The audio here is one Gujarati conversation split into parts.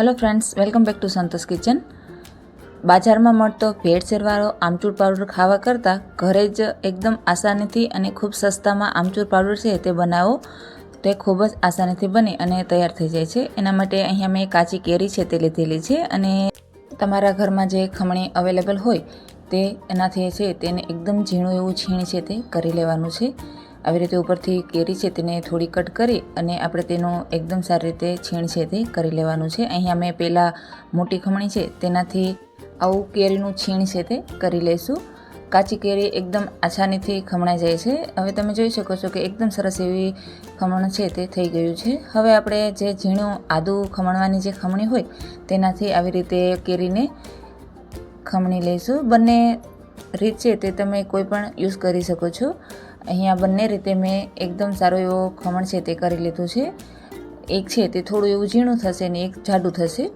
Hello friends welcome back to Santosh kitchen બાજારમાં મળતો ભેળસેળવાળો આમચૂર પાવડર ખાવા કરતાં ઘરે જ એકદમ આસાનીથી અને ખૂબ સસ્તામાં આમચૂર પાવડર છે તે બનાવો. તે ખૂબ જ આસાનીથી બની અને તૈયાર થઈ જાય છે. એના માટે અહીંયા મેં કાચી કેરી છે તે લીધેલી છે અને તમારા ઘરમાં જે ખમણી અવેલેબલ હોય તે એનાથી છે તેને એકદમ ઝીણું એવું છીણ છે તે કરી લેવાનું છે. આવી રીતે ઉપરથી કેરી છે તેને થોડી કટ કરી અને આપણે તેનું એકદમ સારી રીતે છીણ છે તે કરી લેવાનું છે. અહીંયા મેં પહેલાં મોટી ખમણી છે તેનાથી આવું કેરીનું છીણ છે તે કરી લઈશું. કાચી કેરી એકદમ આસાનીથી ખમણાઈ જાય છે. હવે તમે જોઈ શકો છો કે એકદમ સરસ એવી ખમણ છે તે થઈ ગયું છે. હવે આપણે જે ઝીણું આદું ખમણવાની જે ખમણી હોય તેનાથી આવી રીતે કેરીને ખમણી લઈશું. બંને રીત છે તે તમે કોઈ પણ યુઝ કરી શકો છો. અહીંયા બંને રીતે મેં એકદમ સારો એવો ખમણ છે તે કરી લીધું છે. એક છે તે થોડું એવું ઝીણું થશે ને એક જાડું થશે.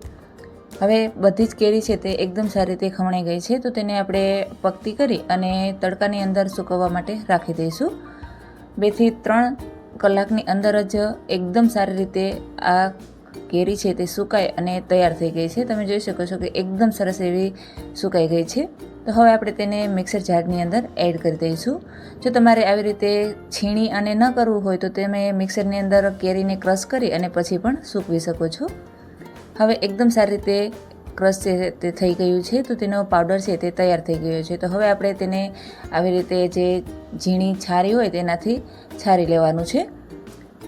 હવે બધી જ કેરી છે તે એકદમ સારી રીતે ખમણાઈ ગઈ છે, તો તેને આપણે પકતી કરી અને તડકાની અંદર સૂકવવા માટે રાખી દઈશું. બેથી ત્રણ કલાકની અંદર જ એકદમ સારી રીતે આ કેરી છે તે સુકાય અને તૈયાર થઈ ગઈ છે. તમે જોઈ શકો છો કે એકદમ સરસ એવી સુકાઈ ગઈ છે. તો હવે આપણે તેને મિક્સર જારની અંદર એડ કરી દઈશું. જો તમારે આવી રીતે છીણી અને ન કરવું હોય તો તમે મિક્સરની અંદર કેરીને ક્રશ કરી અને પછી પણ સૂકવી શકો છો. હવે એકદમ સારી રીતે ક્રશ છે તે થઈ ગયું છે, તો તેનો પાવડર છે તે તૈયાર થઈ ગયો છે. તો હવે આપણે તેને આવી રીતે જે ઝીણી છારી હોય તેનાથી છારી લેવાનું છે.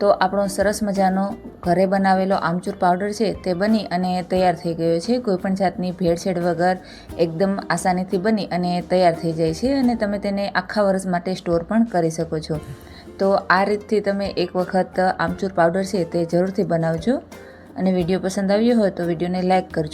તો આપણો સરસ મજાનો ઘરે બનાવેલો આમચૂર પાવડર છે તે બની અને તૈયાર થઈ ગયો છે. કોઈપણ જાતની ભેળસેળ વગર એકદમ આસાનીથી બની અને તૈયાર થઈ જાય છે અને તમે તેને આખા વર્ષ માટે સ્ટોર પણ કરી શકો છો. તો આ રીતથી તમે એક વખત આમચૂર પાવડર છે તે જરૂરથી બનાવજો. અને વીડિયો પસંદ આવ્યો હોય તો વિડીયોને લાઇક કરજો.